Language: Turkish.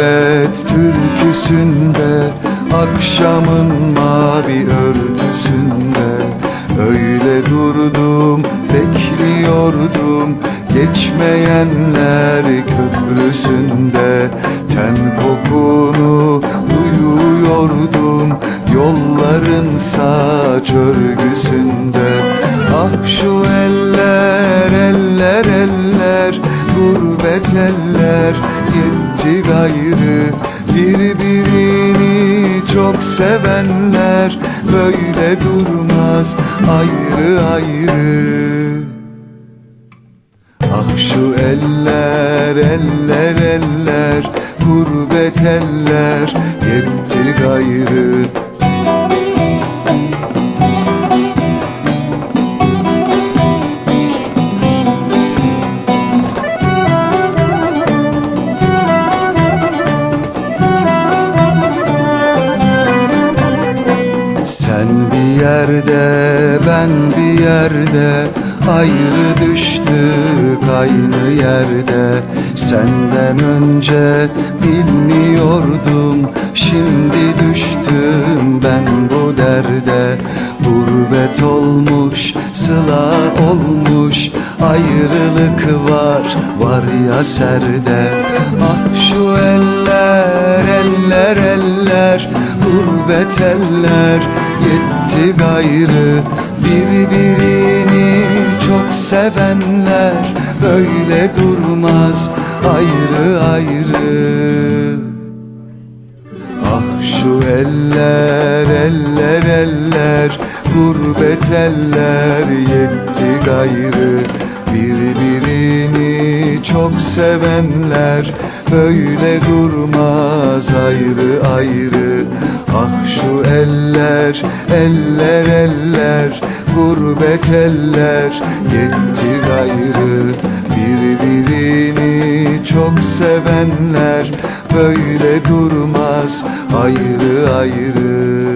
gurbet türküsünde Akşamın mavi örtüsünde. Öyle durdum bekliyordum Geçmeyenler köprüsünde. Ten kokunu duyuyordum Yolların saç örgüsünde. Ah şu el gayrı Birbirini çok sevenler Böyle durmaz. Ayrı ayrı. Ah şu eller eller eller Gurbet eller yetti gayrı yerde ben bir yerde Ayrı düştük aynı yerde. Senden önce bilmiyordum Şimdi düştüm ben bu derde. Gurbet olmuş sıla olmuş Ayrılık var var ya serde. Ah şu eller eller eller Gurbet eller gayrı Birbirini çok sevenler Böyle durmaz ayrı ayrı. Ah şu eller eller eller Gurbet eller yetti gayrı Birbirini çok sevenler Böyle durmaz ayrı ayrı. Ah şu eller eller eller Gurbet eller yetti gayrı Birbirini çok sevenler Böyle durmaz ayrı ayrı